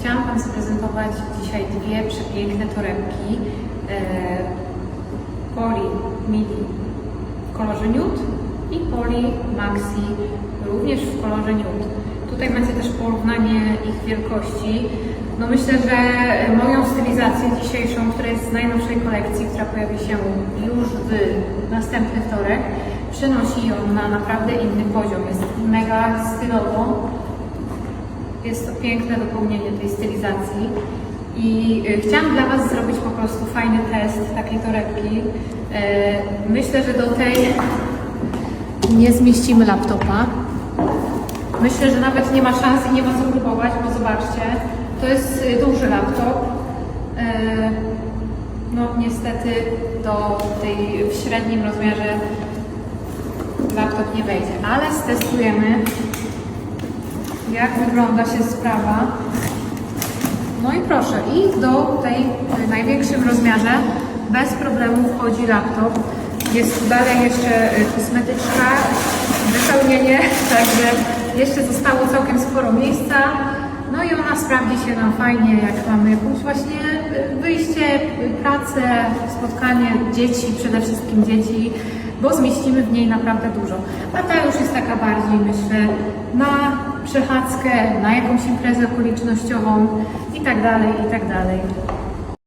chciałam Wam zaprezentować dzisiaj dwie przepiękne torebki e, Poli Midi w kolorze nude i Poli Maxi również w kolorze nude. Tutaj macie też porównanie ich wielkości. No myślę, że moją stylizację dzisiejszą, która jest z najnowszej kolekcji, która pojawi się już w następny wtorek, przenosi ją na naprawdę inny poziom. Jest mega stylowo, jest to piękne dopełnienie tej stylizacji. I y, chciałam dla Was zrobić po prostu fajny test takiej torebki. E, Myślę, że do tej nie zmieścimy laptopa. Myślę, że nawet nie ma szans i nie ma co próbować, bo zobaczcie, to jest y, duży laptop. E, No niestety do tej w średnim rozmiarze laptop nie wejdzie, ale stestujemy jak wygląda się sprawa. No i proszę, i do tej y, największym rozmiarze bez problemu wchodzi laptop. Jest dalej jeszcze y, kosmetyczka, wypełnienie, także jeszcze zostało całkiem sporo miejsca. No i ona sprawdzi się nam fajnie, jak mamy jakąś właśnie y, wyjście, pracę, spotkanie dzieci, przede wszystkim dzieci, bo zmieścimy w niej naprawdę dużo. A ta już jest taka bardziej, myślę, na przechadzkę, na jakąś imprezę okolicznościową i tak dalej, i tak dalej.